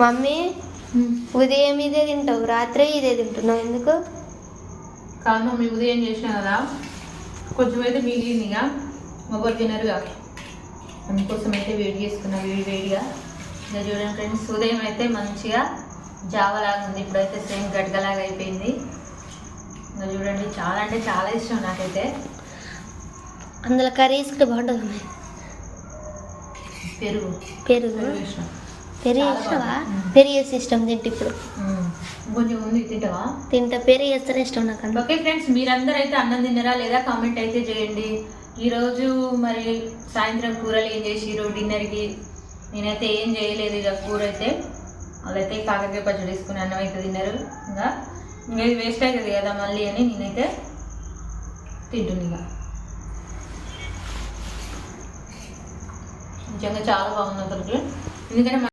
Mummy ఉదయం ఇదే తింటావు రాత్రి ఇదే తింటున్నావు ఎందుకు? కాదు మమ్మీ ఉదయం చేసిన కదా. కొంచెం అయితే మిగిలింది ఇక. మొగలు తినరుగా. అందుకోసం అయితే వేడి చేసుకున్నా వేడి వేడిగా. ఇక చూడండి ఫ్రెండ్స్ ఉదయం అయితే మంచిగా జావలాగా ఉంది. ఇప్పుడైతే సేమ్ గడ్డలాగా అయిపోయింది. ఇంకా చూడండి చాలా అంటే చాలా ఇష్టం నాకైతే. అందులో కర్రీ వేసుకుంటే బాగుంటుంది పెరుగు. పెరుగు ఇష్టం. పెరుగు బాగుంది. పెరుగు వేసి ఇష్టం తింటే ఇప్పుడు. కొంచెం ఉంది తింటావా? తింటా పెరుగు వేస్తేనే ఇష్టం నాకు ఓకే ఫ్రెండ్స్ మీరందరూ అయితే అన్నం తిన్నారా లేదా కామెంట్ అయితే చేయండి. ఈరోజు మరి సాయంత్రం కూరలు ఏం చేసిరు డిన్నర్కి నేనైతే ఏం చేయలేదు ఇక కూర అయితే. వాళ్ళైతే కాకరకాయ పచ్చడి వేసుకుని అన్నం అయితే తిన్నారు. ఇంకా ఇంకా ఇది వేస్ట్ అవుతుంది కదా మళ్ళీ అని నేనైతే తింటుంది ఇక. నిజంగా చాలా బాగుంది అసలు ఎందుకంటే